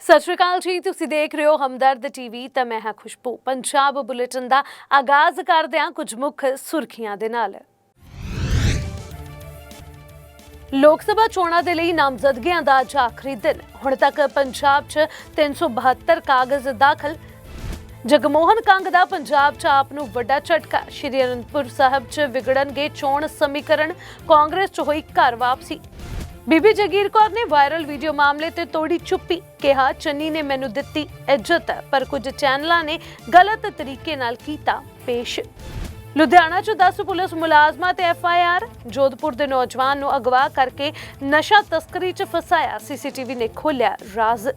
ਸਤਿ ਸ਼੍ਰੀ ਅਕਾਲ ਜੀ, ਤੁਸੀਂ ਦੇਖ ਰਹੇ ਹੋ ਹਮਦਰਦ ਟੀਵੀ ਤਾਂ ਮੈਂ ਹਾਂ ਖੁਸ਼ਬੂ। ਪੰਜਾਬ ਬੁਲੇਟਿਨ ਦਾ ਆਗਾਜ਼ ਕਰਦੇ ਹਾਂ ਕੁਝ ਮੁੱਖ ਸੁਰਖੀਆਂ ਦੇ ਨਾਲ। ਲੋਕ ਸਭਾ ਚੋਣਾਂ ਦੇ ਲਈ ਨਾਮਜ਼ਦਗੀਆਂ ਦਾ ਅੱਜ ਆਖਰੀ ਦਿਨ। ਹੁਣ ਤੱਕ ਪੰਜਾਬ 'ਚ 372 ਕਾਗਜ਼ ਦਾਖਲ। ਜਗਮੋਹਨ ਕੰਗ ਦਾ ਪੰਜਾਬ 'ਚ ਆਪ ਨੂੰ ਵੱਡਾ ਝਟਕਾ। ਸ਼੍ਰੀ ਅਨੰਦਪੁਰ ਸਾਹਿਬ 'ਚ ਵਿਗੜਨਗੇ ਚੋਣ ਸਮੀਕਰਨ। ਕਾਂਗਰਸ 'ਚ ਹੋਈ ਘਰ ਵਾਪਸੀ। ਬੀਬੀ ਜਗੀਰ ਕੌਰ ਨੇ ਵਾਇਰਲ ਵੀਡੀਓ ਮਾਮਲੇ ਤੇ ਤੋੜੀ ਚੁੱਪੀ ਕਿਹਾ, ਚੰਨੀ ਨੇ ਮੈਨੂੰ ਦਿੱਤੀ ਇੱਜ਼ਤ, ਪਰ ਕੁਝ ਚੈਨਲਾਂ ਨੇ ਗਲਤ ਤਰੀਕੇ ਨਾਲ ਕੀਤਾ ਪੇਸ਼। ਲੁਧਿਆਣਾ 'ਚ 10 ਪੁਲਿਸ ਮੁਲਾਜ਼ਮਾਂ ਤੇ ਐਫ ਆਈ ਆਰ, ਜੋਧਪੁਰ ਦੇ ਨੌਜਵਾਨ ਨੂੰ ਅਗਵਾ ਕਰਕੇ ਨਸ਼ਾ ਤਸਕਰੀ 'ਚ ਫਸਾਇਆ। ਸੀਸੀਟੀਵੀ ਨੇ ਖੋਲ੍ਹਿਆ ਰਾਜ਼।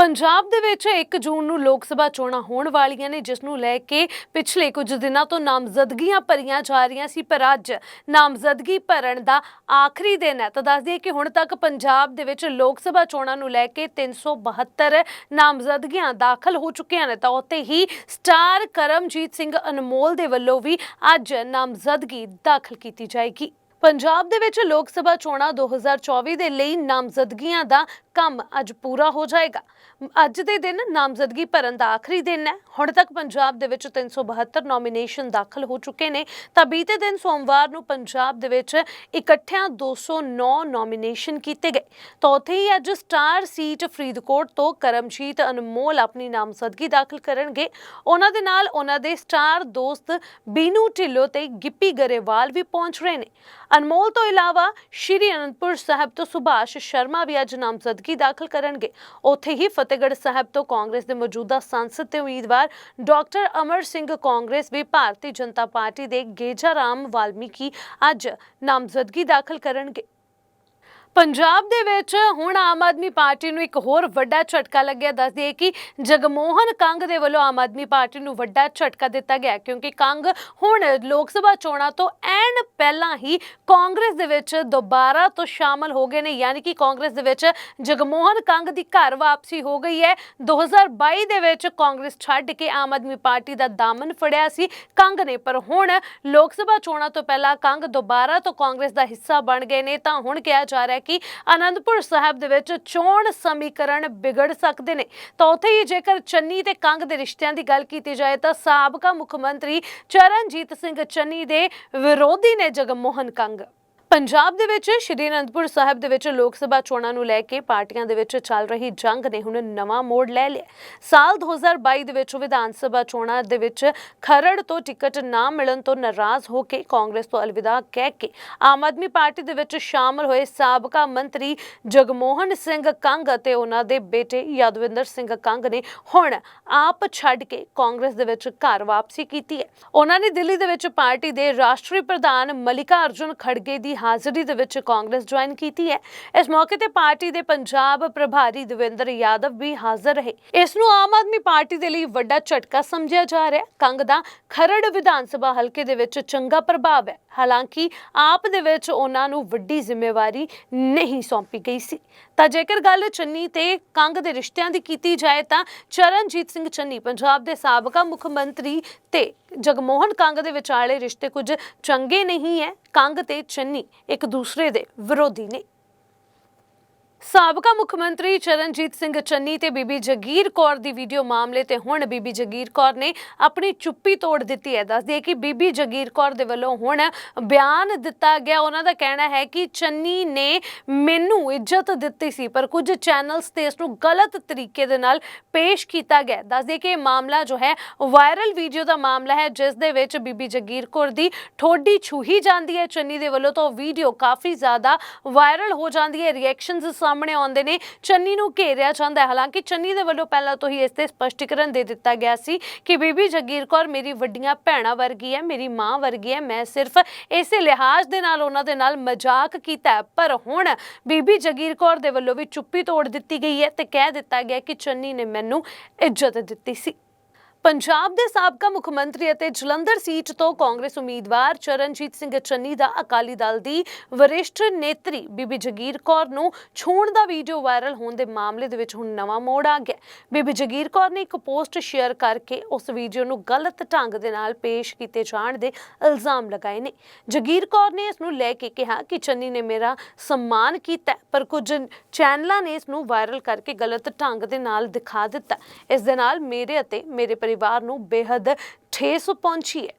ਪੰਜਾਬ ਦੇ ਵਿੱਚ 1 ਜੂਨ ਨੂੰ ਲੋਕ ਸਭਾ ਚੋਣਾਂ ਹੋਣ ਵਾਲੀਆਂ ਨੇ, ਜਿਸ ਨੂੰ ਲੈ ਕੇ ਪਿਛਲੇ ਕੁਝ ਦਿਨਾਂ ਤੋਂ ਨਾਮਜ਼ਦਗੀਆਂ ਭਰੀਆਂ ਜਾ ਰਹੀਆਂ ਸੀ, ਪਰ ਅੱਜ ਨਾਮਜ਼ਦਗੀ ਭਰਨ ਦਾ ਆਖਰੀ ਦਿਨ ਹੈ। ਤਾਂ ਦੱਸ ਦਈਏ ਕਿ ਹੁਣ ਤੱਕ ਪੰਜਾਬ ਦੇ ਵਿੱਚ ਲੋਕ ਸਭਾ ਚੋਣਾਂ ਨੂੰ ਲੈ ਕੇ 372 ਨਾਮਜ਼ਦਗੀਆਂ ਦਾਖਲ ਹੋ ਚੁੱਕੀਆਂ ਨੇ। ਤਾਂ ਉੱਤੇ ਹੀ ਸਟਾਰ ਕਰਮਜੀਤ ਸਿੰਘ ਅਨਮੋਲ ਦੇ ਵੱਲੋਂ ਵੀ ਅੱਜ ਨਾਮਜ਼ਦਗੀ ਦਾਖਲ ਕੀਤੀ ਜਾਏਗੀ। ਪੰਜਾਬ ਦੇ ਵਿੱਚ ਲੋਕ ਸਭਾ ਚੋਣਾਂ 2024 ਦੇ ਲਈ ਨਾਮਜ਼ਦਗੀਆਂ ਦਾ ਕੰਮ ਅੱਜ ਪੂਰਾ ਹੋ ਜਾਏਗਾ। ਅੱਜ ਦੇ ਦਿਨ ਨਾਮਜ਼ਦਗੀ ਭਰਨ ਦਾ ਆਖਰੀ ਦਿਨ ਹੈ। ਹੁਣ ਤੱਕ ਪੰਜਾਬ ਦੇ ਵਿੱਚ 372 ਨੋਮੀਨੇਸ਼ਨ ਦਾਖਲ ਹੋ ਚੁੱਕੇ ਨੇ। ਤਾਂ ਬੀਤੇ ਦਿਨ ਸੋਮਵਾਰ ਨੂੰ ਪੰਜਾਬ ਦੇ ਵਿੱਚ ਇਕੱਠਿਆਂ 209 ਨੋਮੀਨੇਸ਼ਨ ਕੀਤੇ ਗਏ। ਤਾਂ ਉੱਥੇ ਹੀ ਅੱਜ ਸਟਾਰ ਸੀਟ ਫਰੀਦਕੋਟ ਤੋਂ ਕਰਮਜੀਤ ਅਨਮੋਲ ਆਪਣੀ ਨਾਮਜ਼ਦਗੀ ਦਾਖਲ ਕਰਨਗੇ। ਉਹਨਾਂ ਦੇ ਨਾਲ ਉਹਨਾਂ ਦੇ ਸਟਾਰ ਦੋਸਤ ਬੀਨੂ ਢਿੱਲੋਂ ਤੇ ਗਿੱਪੀ ਗਰੇਵਾਲ ਵੀ ਪਹੁੰਚ ਰਹੇ ਨੇ। ਅਨਮੋਲ ਤੋਂ ਇਲਾਵਾ ਸ਼੍ਰੀ ਅਨੰਦਪੁਰ ਸਾਹਿਬ ਤੋਂ ਸੁਭਾਸ਼ ਸ਼ਰਮਾ ਵੀ ਅੱਜ ਨਾਮਜ਼ਦਗੀ ਦਾਖਲ ਕਰਨਗੇ। ਉੱਥੇ ਹੀ ਫਤਿਹਗੜ੍ਹ ਸਾਹਿਬ ਤੋਂ ਕਾਂਗਰਸ ਦੇ ਮੌਜੂਦਾ ਸੰਸਦ ਤੇ ਉਮੀਦਵਾਰ ਡਾਕਟਰ ਅਮਰ ਸਿੰਘ ਕਾਂਗਰਸ ਵੀ ਭਾਰਤੀ ਜਨਤਾ ਪਾਰਟੀ ਦੇ ਗੇਜਾ ਰਾਮ ਵਾਲਮੀਕੀ ਅੱਜ ਨਾਮਜ਼ਦਗੀ ਦਾਖਲ ਕਰਨਗੇ। ਪੰਜਾਬ ਦੇ ਵਿੱਚ ਹੁਣ ਆਮ ਆਦਮੀ ਪਾਰਟੀ ਨੂੰ ਇੱਕ ਹੋਰ ਵੱਡਾ ਝਟਕਾ ਲੱਗਿਆ, ਦੱਸ ਦਈਏ ਕਿ ਜਗਮੋਹਨ ਕੰਗ ਦੇ ਵੱਲੋਂ ਆਮ ਆਦਮੀ ਪਾਰਟੀ ਨੂੰ ਵੱਡਾ ਝਟਕਾ ਦਿੱਤਾ ਗਿਆ, ਕਿਉਂਕਿ ਕੰਗ ਹੁਣ ਲੋਕ ਸਭਾ ਚੋਣਾਂ ਤੋਂ ਐਨ ਪਹਿਲਾਂ ਹੀ ਕਾਂਗਰਸ ਦੇ ਵਿੱਚ ਦੁਬਾਰਾ ਤੋਂ ਸ਼ਾਮਲ ਹੋ ਗਏ ਨੇ, ਯਾਨੀ ਕਿ ਕਾਂਗਰਸ ਦੇ ਵਿੱਚ ਜਗਮੋਹਨ ਕੰਗ ਦੀ ਘਰ ਵਾਪਸੀ ਹੋ ਗਈ ਹੈ। 2022 ਦੇ ਵਿੱਚ ਕਾਂਗਰਸ ਛੱਡ ਕੇ ਆਮ ਆਦਮੀ ਪਾਰਟੀ ਦਾ ਦਾਮਨ ਫੜਿਆ ਸੀ ਕੰਗ ਨੇ, ਪਰ ਹੁਣ ਲੋਕ ਸਭਾ ਚੋਣਾਂ ਤੋਂ ਪਹਿਲਾਂ ਕੰਗ ਦੁਬਾਰਾ ਤੋਂ ਕਾਂਗਰਸ ਦਾ ਹਿੱਸਾ ਬਣ ਗਏ ਨੇ, ਤਾਂ ਹੁਣ ਕਿਹਾ ਜਾ ਰਿਹਾ ਕਿ ਆਨੰਦਪੁਰ ਸਾਹਿਬ ਦੇ ਵਿੱਚ ਚੋਣ ਸਮੀਕਰਨ ਵਿਗੜ ਸਕਦੇ ਨੇ। ਤਾਂ ਉੱਥੇ ਹੀ ਜੇਕਰ ਚੰਨੀ ਤੇ ਕੰਗ ਦੇ ਰਿਸ਼ਤਿਆਂ ਦੀ ਗੱਲ ਕੀਤੀ ਜਾਏ ਤਾਂ ਸਾਬਕਾ ਮੁੱਖ ਮੰਤਰੀ ਚਰਨਜੀਤ ਸਿੰਘ ਚੰਨੀ ਦੇ ਵਿਰੋਧੀ ਨੇ ਜਗਮੋਹਨ ਕੰਗ। ਪੰਜਾਬ ਦੇ ਵਿੱਚ ਸ਼੍ਰੀ ਅਨੰਦਪੁਰ ਸਾਹਿਬ ਦੇ ਵਿੱਚ ਲੋਕ ਸਭਾ ਚੋਣਾਂ ਨੂੰ ਲੈ ਕੇ ਪਾਰਟੀਆਂ ਦੇ ਵਿੱਚ ਚੱਲ ਰਹੀ ਜੰਗ ਨੇ ਹੁਣ ਨਵਾਂ ਮੋੜ ਲੈ ਲਿਆ। ਸਾਲ 2022 ਦੇ ਵਿੱਚ ਵਿਧਾਨ ਸਭਾ ਚੋਣਾਂ ਦੇ ਵਿੱਚ ਖਰੜ ਤੋਂ ਟਿਕਟ ਨਾ ਮਿਲਣ ਤੋਂ ਨਾਰਾਜ਼ ਹੋ ਕੇ ਕਾਂਗਰਸ ਤੋਂ ਅਲਵਿਦਾ ਕਹਿ ਕੇ ਆਮ ਆਦਮੀ ਪਾਰਟੀ ਦੇ ਵਿੱਚ ਸ਼ਾਮਲ ਹੋਏ ਸਾਬਕਾ ਮੰਤਰੀ ਜਗਮੋਹਨ ਸਿੰਘ ਕੰਗ ਅਤੇ ਉਹਨਾਂ ਦੇ ਬੇਟੇ ਯਾਦਵਿੰਦਰ ਸਿੰਘ ਕੰਗ ਨੇ ਹੁਣ ਆਪ ਛੱਡ ਕੇ ਕਾਂਗਰਸ ਦੇ ਵਿੱਚ ਘਰ ਵਾਪਸੀ ਕੀਤੀ ਹੈ। ਉਹਨਾਂ ਨੇ ਦਿੱਲੀ ਦੇ ਵਿੱਚ ਪਾਰਟੀ ਦੇ ਰਾਸ਼ਟਰੀ ਪ੍ਰਧਾਨ ਮਲਿਕਾ ਅਰਜੁਨ ਖੜਗੇ ਦੀ ਹਾਜ਼ਰੀ ਦੇ ਵਿੱਚ ਕਾਂਗਰਸ ਜੁਆਇਨ ਕੀਤੀ ਹੈ। ਇਸ ਮੌਕੇ ਤੇ ਪਾਰਟੀ ਦੇ ਪੰਜਾਬ ਪ੍ਰਭਾਰੀ ਦਵਿੰਦਰ ਯਾਦਵ ਵੀ ਹਾਜ਼ਰ ਰਹੇ। ਇਸ ਨੂੰ ਆਮ ਆਦਮੀ ਪਾਰਟੀ ਦੇ ਲਈ ਵੱਡਾ ਝਟਕਾ ਸਮਝਿਆ ਜਾ ਰਿਹਾ ਹੈ। ਕੰਗ ਦਾ ਖਰੜ ਵਿਧਾਨ ਸਭਾ ਹਲਕੇ ਦੇ ਵਿੱਚ ਚੰਗਾ ਪ੍ਰਭਾਵ ਹੈ। ਹਾਲਾਂਕਿ, ਆਪ ਦੇ ਵਿੱਚ ਉਹਨਾਂ ਨੂੰ ਵੱਡੀ ਜ਼ਿੰਮੇਵਾਰੀ ਨਹੀਂ ਸੌਂਪੀ ਗਈ ਸੀ। ਤਾਂ ਜੇਕਰ ਗੱਲ ਚੰਨੀ ਤੇ ਕੰਗ ਦੇ ਰਿਸ਼ਤਿਆਂ ਦੀ ਕੀਤੀ ਜਾਏ ਤਾਂ ਚਰਨਜੀਤ ਸਿੰਘ ਚੰਨੀ, ਪੰਜਾਬ ਦੇ ਸਾਬਕਾ ਮੁੱਖ ਮੰਤਰੀ ਤੇ ਜਗਮੋਹਨ ਕੰਗ ਦੇ ਵਿਚਾਲੇ ਰਿਸ਼ਤੇ ਕੁਝ ਚੰਗੇ ਨਹੀਂ ਹੈ ਕੰਗ ਤੇ ਚੰਨੀ ਇੱਕ ਦੂਸਰੇ ਦੇ ਵਿਰੋਧੀ ਨੇ। ਸਾਬਕਾ ਮੁੱਖ ਮੰਤਰੀ ਚਰਨਜੀਤ ਸਿੰਘ ਚੰਨੀ ਤੇ ਬੀਬੀ ਜਗੀਰ ਕੌਰ ਦੀ ਵੀਡੀਓ ਮਾਮਲੇ ਤੇ ਹੁਣ ਬੀਬੀ ਜਗੀਰ ਕੌਰ ਨੇ ਆਪਣੀ ਚੁੱਪੀ ਤੋੜ ਦਿੱਤੀ ਹੈ। ਦੱਸਦੀ ਹੈ ਕਿ ਬੀਬੀ ਜਗੀਰ ਕੌਰ ਦੇ ਵੱਲੋਂ ਹੁਣ ਬਿਆਨ ਦਿੱਤਾ ਗਿਆ। ਉਹਨਾਂ ਦਾ ਕਹਿਣਾ ਹੈ ਕਿ ਚੰਨੀ ਨੇ ਮੈਨੂੰ ਇੱਜ਼ਤ ਦਿੱਤੀ ਸੀ, ਪਰ ਕੁਝ ਚੈਨਲਸ ਤੇ ਇਸ ਨੂੰ ਗਲਤ ਤਰੀਕੇ ਦੇ ਨਾਲ ਪੇਸ਼ ਕੀਤਾ ਗਿਆ ਦੱਸਦੀ ਹੈ ਕਿ ਇਹ ਮਾਮਲਾ ਜੋ ਹੈ, ਵਾਇਰਲ ਵੀਡੀਓ ਦਾ ਮਾਮਲਾ ਹੈ, ਜਿਸ ਦੇ ਵਿੱਚ ਬੀਬੀ ਜਗੀਰ ਕੌਰ ਦੀ ਠੋਡੀ ਛੂਹੀ ਜਾਂਦੀ ਹੈ। ਚੰਨੀ ਦੇ ਵੱਲੋਂ ਤਾਂ ਵੀਡੀਓ ਕਾਫੀ ਜ਼ਿਆਦਾ ਵਾਇਰਲ ਹੋ ਜਾਂਦੀ ਹੈ। ਰਿਐਕਸ਼ਨਸ ਸਾਹਮਣੇ ਆਉਂਦੇ ਨੇ। ਚੰਨੀ ਨੂੰ ਘੇਰਿਆ ਜਾਂਦਾ ਹੈ। ਹਾਲਾਂਕਿ ਚੰਨੀ ਦੇ ਵੱਲੋਂ ਪਹਿਲਾਂ ਤੋਂ ਹੀ ਇਸ ਤੇ ਸਪਸ਼ਟੀਕਰਨ ਦੇ ਦਿੱਤਾ ਗਿਆ ਸੀ ਕਿ ਬੀਬੀ ਜਗੀਰ ਕੌਰ ਮੇਰੀ ਵੱਡੀਆਂ ਭੈਣਾਂ ਵਰਗੀ ਹੈ, ਮੇਰੀ ਮਾਂ ਵਰਗੀ ਹੈ। ਮੈਂ ਸਿਰਫ ਇਸੇ ਲਿਹਾਜ਼ ਦੇ ਨਾਲ ਉਹਨਾਂ ਦੇ ਨਾਲ ਮਜ਼ਾਕ ਕੀਤਾ ਹੈ। ਪਰ ਹੁਣ ਬੀਬੀ ਜਗੀਰ ਕੌਰ ਦੇ ਵੱਲੋਂ ਵੀ ਚੁੱਪੀ ਤੋੜ ਦਿੱਤੀ ਗਈ ਹੈ ਤੇ ਕਹਿ ਦਿੱਤਾ ਗਿਆ ਕਿ ਚੰਨੀ ਨੇ ਮੈਨੂੰ ਇੱਜ਼ਤ ਦਿੱਤੀ ਸੀ। ਪੰਜਾਬ ਦੇ ਸਾਬਕਾ ਮੁੱਖ ਮੰਤਰੀ ਅਤੇ ਜਲੰਧਰ ਸੀਟ ਤੋਂ ਕਾਂਗਰਸ ਉਮੀਦਵਾਰ ਚਰਨਜੀਤ ਸਿੰਘ ਚੰਨੀ ਦਾ ਅਕਾਲੀ ਦਲ ਦੀ ਵਰਿਸ਼ਠ ਨੇਤਰੀ ਬੀਬੀ ਜਗੀਰ ਕੌਰ ਨੂੰ ਛੂਣ ਦਾ ਵੀਡੀਓ ਵਾਇਰਲ ਹੋਣ ਦੇ ਮਾਮਲੇ ਦੇ ਵਿੱਚ ਹੁਣ ਨਵਾਂ ਮੋੜ ਆ ਗਿਆ ਬੀਬੀ ਜਗੀਰ ਕੌਰ ਨੇ ਇੱਕ ਪੋਸਟ ਸ਼ੇਅਰ ਕਰਕੇ ਉਸ ਵੀਡੀਓ ਨੂੰ ਗਲਤ ਢੰਗ ਦੇ ਨਾਲ ਪੇਸ਼ ਕੀਤੇ ਜਾਣ ਦੇ ਇਲਜ਼ਾਮ ਲਗਾਏ ਨੇ। ਜਗੀਰ ਕੌਰ ਨੇ ਇਸ ਨੂੰ ਲੈ ਕੇ ਕਿਹਾ ਕਿ ਚੰਨੀ ਨੇ ਮੇਰਾ ਸਨਮਾਨ ਕੀਤਾ ਪਰ ਕੁਝ ਚੈਨਲਾਂ ਨੇ ਇਸ ਨੂੰ ਵਾਇਰਲ ਕਰਕੇ ਗਲਤ ਢੰਗ ਦੇ ਨਾਲ ਦਿਖਾ ਦਿੱਤਾ ਇਸ ਦੇ ਨਾਲ ਮੇਰੇ ਅਤੇ ਮੇਰੇ ਪਰਿਵਾਰ ਨੂੰ ਬੇहद ਠੇਸ ਪਹੁੰਚੀ ਹੈ।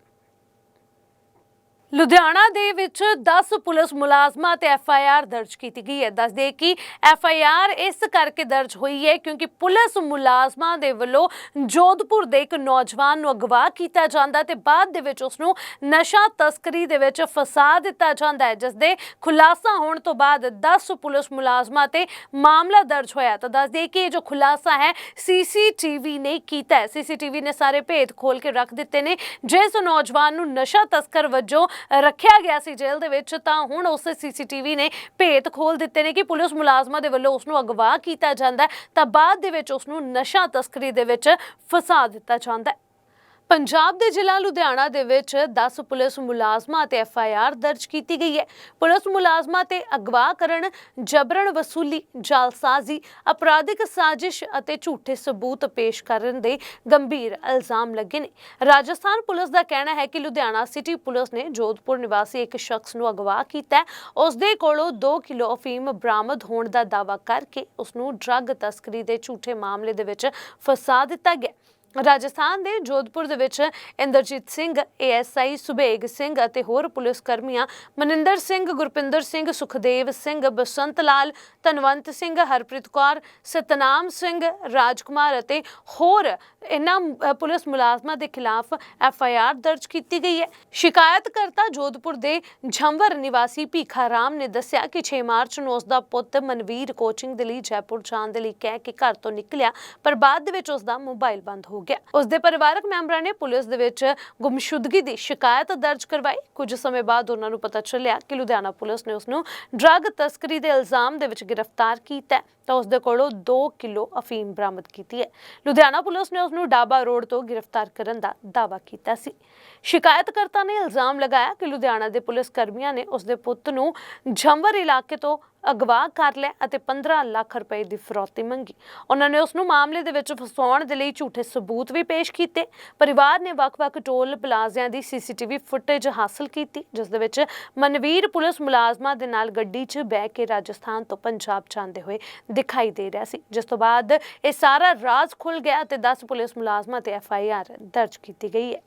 ਲੁਧਿਆਣਾ ਦੇ ਵਿੱਚ 10 ਪੁਲਿਸ ਮੁਲਾਜ਼ਮਾਂ ਤੇ ਐਫ ਆਈ ਆਰ ਦਰਜ ਕੀਤੀ ਗਈ ਹੈ। ਦੱਸ ਦੱਸਦੇ ਕਿ ਐਫ ਆਈ ਆਰ ਇਸ ਕਰਕੇ ਦਰਜ ਹੋਈ ਹੈ ਕਿਉਂਕਿ ਪੁਲਿਸ ਮੁਲਾਜ਼ਮਾਂ ਦੇ ਵੱਲੋਂ ਜੋਧਪੁਰ ਦੇ ਇੱਕ ਨੌਜਵਾਨ ਨੂੰ ਅਗਵਾ ਕੀਤਾ ਜਾਂਦਾ ਤੇ ਬਾਅਦ ਦੇ ਵਿੱਚ ਉਸ ਨੂੰ ਨਸ਼ਾ ਤਸਕਰੀ ਦੇ ਵਿੱਚ ਫਸਾ ਦਿੱਤਾ ਜਾਂਦਾ ਹੈ ਜਿਸ ਦੇ ਖੁਲਾਸਾ ਹੋਣ ਤੋਂ ਬਾਅਦ 10 ਪੁਲਿਸ ਮੁਲਾਜ਼ਮਾਂ ਤੇ ਮਾਮਲਾ ਦਰਜ ਹੋਇਆ ਤਾਂ ਦੱਸਦੇ ਕਿ ਇਹ ਜੋ ਖੁਲਾਸਾ ਹੈ ਸੀਸੀਟੀਵੀ ਨੇ ਕੀਤਾ ਹੈ। ਸੀਸੀਟੀਵੀ ਨੇ ਸਾਰੇ ਭੇਦ ਖੋਲ ਕੇ ਰੱਖ ਦਿੱਤੇ ਨੇ। ਜਿਸ ਨੌਜਵਾਨ ਨੂੰ ਨਸ਼ਾ ਤਸਕਰ ਵਜੋਂ ਰੱਖਿਆ ਗਿਆ ਸੀ ਜੇਲ੍ਹ ਦੇ ਵਿੱਚ, ਤਾਂ ਹੁਣ ਉਸ ਸੀਸੀਟੀਵੀ ਨੇ ਭੇਤ ਖੋਲ ਦਿੱਤੇ ਨੇ ਕਿ ਪੁਲਿਸ ਮੁਲਾਜ਼ਮਾਂ ਦੇ ਵੱਲੋਂ ਉਸ ਨੂੰ ਅਗਵਾ ਕੀਤਾ ਜਾਂਦਾ ਹੈ, ਤਾਂ ਬਾਅਦ ਦੇ ਵਿੱਚ ਉਸ ਨੂੰ ਨਸ਼ਾ ਤਸਕਰੀ ਦੇ ਵਿੱਚ ਫਸਾ ਦਿੱਤਾ ਜਾਂਦਾ ਪੰਜਾਬ ਦੇ ਜ਼ਿਲ੍ਹਾ ਲੁਧਿਆਣਾ ਦੇ ਵਿੱਚ 10 ਪੁਲਿਸ ਮੁਲਾਜ਼ਮਾਂ ਤੇ ਐਫ ਆਈ ਆਰ ਦਰਜ ਕੀਤੀ ਗਈ ਹੈ। ਪੁਲਿਸ ਮੁਲਾਜ਼ਮਾਂ ਤੇ ਅਗਵਾ ਕਰਨ, ਜਬਰਨ ਵਸੂਲੀ, ਜਾਲਸਾਜ਼ੀ, ਅਪਰਾਧਿਕ ਸਾਜ਼ਿਸ਼ ਅਤੇ ਝੂਠੇ ਸਬੂਤ ਪੇਸ਼ ਕਰਨ ਦੇ ਗੰਭੀਰ ਇਲਜ਼ਾਮ ਲੱਗੇ ਨੇ। ਰਾਜਸਥਾਨ ਪੁਲਿਸ ਦਾ ਕਹਿਣਾ ਹੈ ਕਿ ਲੁਧਿਆਣਾ ਸਿਟੀ ਪੁਲਿਸ ਨੇ ਜੋਧਪੁਰ ਨਿਵਾਸੀ ਇੱਕ ਸ਼ਖਸ ਨੂੰ ਅਗਵਾ ਕੀਤਾ ਹੈ। ਉਸ ਦੇ ਕੋਲੋਂ 2 ਕਿਲੋ ਅਫੀਮ ਬਰਾਮਦ ਹੋਣ ਦਾ ਦਾਅਵਾ ਕਰਕੇ ਉਸ ਨੂੰ ਡਰੱਗ ਤਸਕਰੀ ਦੇ ਝੂਠੇ ਮਾਮਲੇ ਦੇ ਵਿੱਚ ਫਸਾ ਦਿੱਤਾ ਗਿਆ ਰਾਜਸਥਾਨ ਦੇ ਜੋਧਪੁਰ ਦੇ ਵਿੱਚ ਇੰਦਰਜੀਤ ਸਿੰਘ, ਏਐਸਆਈ ਸੁਬੇਗ ਸਿੰਘ ਅਤੇ ਹੋਰ ਪੁਲਿਸ ਕਰਮੀਆਂ ਮਨਿੰਦਰ ਸਿੰਘ, ਗੁਰਪਿੰਦਰ ਸਿੰਘ, ਸੁਖਦੇਵ ਸਿੰਘ, ਬਸੰਤ ਲਾਲ, ਧਨਵੰਤ ਸਿੰਘ, ਹਰਪ੍ਰੀਤ ਕੌਰ, ਸਤਨਾਮ ਸਿੰਘ, ਰਾਜਕੁਮਾਰ ਅਤੇ ਹੋਰ ਇਹਨਾਂ ਪੁਲਿਸ ਮੁਲਾਜ਼ਮਾਂ ਦੇ ਖਿਲਾਫ ਐਫ ਆਈ ਆਰ ਦਰਜ ਕੀਤੀ ਗਈ ਹੈ। ਸ਼ਿਕਾਇਤਕਰਤਾ ਜੋਧਪੁਰ ਦੇ ਝੰਵਰ ਨਿਵਾਸੀ ਭੀਖਾ ਰਾਮ ਨੇ ਦੱਸਿਆ ਕਿ 6 ਮਾਰਚ ਨੂੰ ਉਸ ਦਾ ਪੁੱਤ ਮਨਵੀਰ ਕੋਚਿੰਗ ਦੇ ਲਈ ਜੈਪੁਰ ਜਾਣ ਦੇ ਲਈ ਕਹਿ ਕੇ ਘਰ ਤੋਂ ਨਿਕਲਿਆ, ਪਰ ਬਾਅਦ ਵਿੱਚ ਉਸ ਦਾ ਮੋਬਾਈਲ ਬੰਦ ਹੋ ਗਿਆ। ਉਸ ਦੇ ਪਰਿਵਾਰਕ ਮੈਂਬਰਾਂ ਨੇ ਪੁਲਿਸ ਦੇ ਵਿੱਚ ਗੁੰਮਸ਼ੁਦਗੀ ਦੀ ਸ਼ਿਕਾਇਤ ਦਰਜ ਕਰਵਾਈ। ਕੁਝ ਸਮੇਂ ਬਾਅਦ ਉਹਨਾਂ ਨੂੰ ਪਤਾ ਚੱਲਿਆ ਕਿ ਲੁਧਿਆਣਾ ਪੁਲਿਸ ਨੇ ਉਸ ਨੂੰ ਡਰੱਗ ਤਸਕਰੀ ਦੇ ਇਲਜ਼ਾਮ ਦੇ ਵਿੱਚ ਗ੍ਰਿਫਤਾਰ ਕੀਤਾ ਤਾਂ ਉਸ ਦੇ ਕੋਲੋਂ 2 ਕਿਲੋ ਅਫੀਮ ਬਰਾਮਦ ਕੀਤੀ ਹੈ। ਲੁਧਿਆਣਾ ਪੁਲਿਸ ਨੇ ਉਸ ਨੂੰ ਡਾਬਾ ਰੋਡ ਤੋਂ ਗ੍ਰਿਫਤਾਰ ਕਰਨ ਦਾ ਦਾਅਵਾ ਕੀਤਾ ਸੀ। ਸ਼ਿਕਾਇਤਕਰਤਾ ਨੇ ਇਲਜ਼ਾਮ ਲਗਾਇਆ ਕਿ ਲੁਧਿਆਣਾ ਦੇ ਪੁਲਿਸ ਕਰਮੀਆਂ ਨੇ ਉਸ ਦੇ ਪੁੱਤ ਨੂੰ ਝੰਵਰ ਇਲਾਕੇ ਤੋਂ ਅਗਵਾ ਕਰ ਲਿਆ ਅਤੇ 15 ਲੱਖ ਰੁਪਏ ਦੀ ਫਰੌਤੀ ਮੰਗੀ। ਉਹਨਾਂ ਨੇ ਉਸ ਨੂੰ ਮਾਮਲੇ ਦੇ ਵਿੱਚ ਫਸਾਉਣ ਦੇ ਲਈ ਝੂਠੇ ਸਬੂਤ ਵੀ ਪੇਸ਼ ਕੀਤੇ। ਪਰਿਵਾਰ ਨੇ ਵੱਖ-ਵੱਖ ਟੋਲ ਪਲਾਜ਼ਿਆਂ ਦੀ ਸੀਸੀਟੀਵੀ ਫੁਟੇਜ ਹਾਸਲ ਕੀਤੀ, ਜਿਸ ਦੇ ਵਿੱਚ ਮਨਵੀਰ ਪੁਲਿਸ ਮੁਲਾਜ਼ਮਾਂ ਦੇ ਨਾਲ ਗੱਡੀ 'ਚ ਬਹਿ ਕੇ ਰਾਜਸਥਾਨ ਤੋਂ ਪੰਜਾਬ ਜਾਂਦੇ ਹੋਏ ਦਿਖਾਈ ਦੇ ਰਿਹਾ ਸੀ, ਜਿਸ ਤੋਂ ਬਾਅਦ ਇਹ ਸਾਰਾ ਰਾਜ਼ ਖੁੱਲ ਗਿਆ ਤੇ 10 ਪੁਲਿਸ ਮੁਲਾਜ਼ਮਾਂ ਤੇ ਐਫ ਆਈ ਆਰ ਦਰਜ ਕੀਤੀ ਗਈ ਹੈ।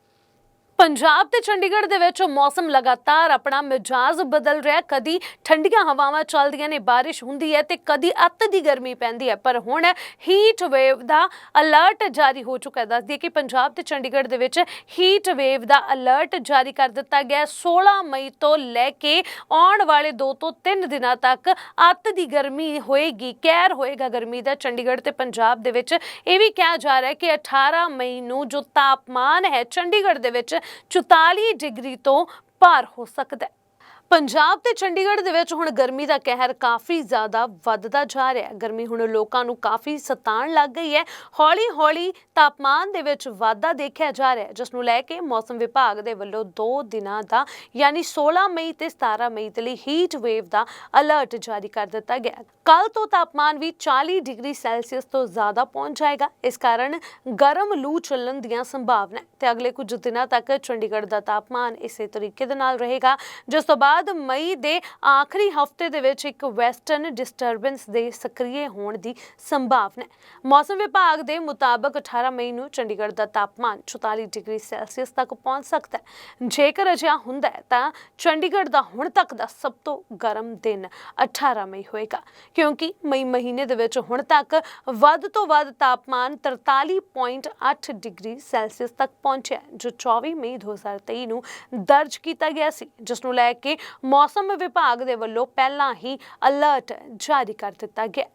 ਪੰਜਾਬ ਤੇ ਚੰਡੀਗੜ੍ਹ ਦੇ ਵਿੱਚ ਮੌਸਮ ਲਗਾਤਾਰ ਆਪਣਾ ਮਿਜਾਜ਼ ਬਦਲ ਰਿਹਾ ਕਦੀ ਠੰਡੀਆਂ ਹਵਾਵਾਂ ਚੱਲਦੀਆਂ ਨੇ, ਬਾਰਿਸ਼ ਹੁੰਦੀ ਹੈ ਤੇ ਕਦੀ ਅੱਤ ਦੀ ਗਰਮੀ ਪੈਂਦੀ ਹੈ। ਪਰ ਹੁਣ ਹੀਟ ਵੇਵ ਦਾ ਅਲਰਟ ਜਾਰੀ ਹੋ ਚੁੱਕਾ ਹੈ। ਦੱਸਦੀ ਕਿ ਪੰਜਾਬ ਤੇ ਚੰਡੀਗੜ੍ਹ ਦੇ ਵਿੱਚ ਹੀਟ ਵੇਵ ਦਾ ਅਲਰਟ ਜਾਰੀ ਕਰ ਦਿੱਤਾ ਗਿਆ ਹੈ। 16 ਮਈ ਤੋਂ ਲੈ ਕੇ ਆਉਣ ਵਾਲੇ 2 ਤੋਂ 3 ਦਿਨਾਂ ਤੱਕ ਅੱਤ ਦੀ ਗਰਮੀ ਹੋਏਗੀ ਕਹਿਰ ਹੋਏਗਾ ਗਰਮੀ ਦਾ। ਚੰਡੀਗੜ੍ਹ ਤੇ ਪੰਜਾਬ ਦੇ ਵਿੱਚ ਇਹ ਵੀ ਕਿਹਾ ਜਾ ਰਿਹਾ ਹੈ ਕਿ 18 ਮਈ ਨੂੰ ਜੋ ਤਾਪਮਾਨ ਹੈ, ਚੰਡੀਗੜ੍ਹ ਦੇ ਵਿੱਚ 44 ਡਿਗਰੀ ਤੋਂ ਪਾਰ ਹੋ ਸਕਦਾ ਹੈ। ਪੰਜਾਬ ਤੇ ਚੰਡੀਗੜ੍ਹ ਦੇ ਵਿੱਚ ਹੁਣ ਗਰਮੀ ਦਾ ਕਹਿਰ ਕਾਫੀ ਜ਼ਿਆਦਾ ਵੱਧਦਾ ਜਾ ਰਿਹਾ ਹੈ। ਗਰਮੀ ਹੁਣ ਲੋਕਾਂ ਨੂੰ ਕਾਫੀ ਸਤਾਣ ਲੱਗ ਗਈ ਹੈ। ਹੌਲੀ-ਹੌਲੀ ਤਾਪਮਾਨ ਦੇ ਵਿੱਚ ਵਾਧਾ ਦੇਖਿਆ ਜਾ ਰਿਹਾ ਹੈ, ਜਿਸ ਨੂੰ ਲੈ ਕੇ ਮੌਸਮ ਵਿਭਾਗ ਦੇ ਵੱਲੋਂ 2 ਦਿਨਾਂ ਦਾ ਯਾਨੀ 16 ਮਈ ਤੇ 17 ਮਈ ਦੇ ਲਈ ਹੀਟ ਵੇਵ ਦਾ ਅਲਰਟ ਜਾਰੀ ਕਰ ਦਿੱਤਾ ਗਿਆ ਕੱਲ ਤੋਂ ਤਾਪਮਾਨ ਵੀ 40 ਡਿਗਰੀ ਸੈਲਸੀਅਸ ਤੋਂ ਜ਼ਿਆਦਾ ਪਹੁੰਚ ਜਾਏਗਾ। ਇਸ ਕਾਰਨ ਗਰਮ ਲੂ ਚੱਲਣ ਦੀਆਂ ਸੰਭਾਵਨਾ ਹੈ ਤੇ ਅਗਲੇ ਕੁਝ ਦਿਨਾਂ ਤੱਕ ਚੰਡੀਗੜ੍ਹ ਦਾ ਤਾਪਮਾਨ ਇਸੇ ਤਰੀਕੇ ਦੇ ਨਾਲ ਰਹੇਗਾ, ਜਿਸ ਤੋਂ ਬਾਅਦ ਬਾਅਦ ਮਈ ਦੇ ਆਖਰੀ ਹਫ਼ਤੇ ਦੇ ਵਿੱਚ ਇੱਕ ਵੈਸਟਰਨ ਡਿਸਟਰਬੈਂਸ ਦੇ ਸਕਰੀਏ ਹੋਣ ਦੀ ਸੰਭਾਵਨਾ ਹੈ। ਮੌਸਮ ਵਿਭਾਗ ਦੇ ਮੁਤਾਬਕ 18 ਮਈ ਨੂੰ ਚੰਡੀਗੜ੍ਹ ਦਾ ਤਾਪਮਾਨ 44 ਡਿਗਰੀ ਸੈਲਸੀਅਸ ਤੱਕ ਪਹੁੰਚ ਸਕਦਾ ਹੈ। ਜੇਕਰ ਅਜਿਹਾ ਹੁੰਦਾ ਹੈ ਤਾਂ ਚੰਡੀਗੜ੍ਹ ਦਾ ਹੁਣ ਤੱਕ ਦਾ ਸਭ ਤੋਂ ਗਰਮ ਦਿਨ 18 ਮਈ ਹੋਏਗਾ, ਕਿਉਂਕਿ ਮਈ ਮਹੀਨੇ ਦੇ ਵਿੱਚ ਹੁਣ ਤੱਕ ਵੱਧ ਤੋਂ ਵੱਧ ਤਾਪਮਾਨ 43.8 ਡਿਗਰੀ ਸੈਲਸੀਅਸ ਤੱਕ ਪਹੁੰਚਿਆ ਜੋ 24 ਮਈ 2023 ਨੂੰ ਦਰਜ ਕੀਤਾ ਗਿਆ ਸੀ, ਜਿਸ ਨੂੰ ਲੈ ਕੇ ਮੌਸਮ ਵਿਭਾਗ ਦੇ ਵੱਲੋਂ ਪਹਿਲਾਂ ਹੀ ਅਲਰਟ ਜਾਰੀ ਕਰ ਦਿੱਤਾ ਗਿਆ।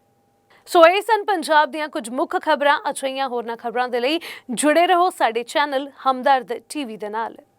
ਸੋ ਇਹ ਸਨ ਪੰਜਾਬ ਦੀਆਂ ਕੁਝ ਮੁੱਖ ਖਬਰਾਂ। ਅਜਿਹੀਆਂ ਹੋਰਨਾਂ ਖਬਰਾਂ ਦੇ ਲਈ ਜੁੜੇ ਰਹੋ ਸਾਡੇ ਚੈਨਲ ਹਮਦਰਦ ਟੀਵੀ ਦੇ ਨਾਲ।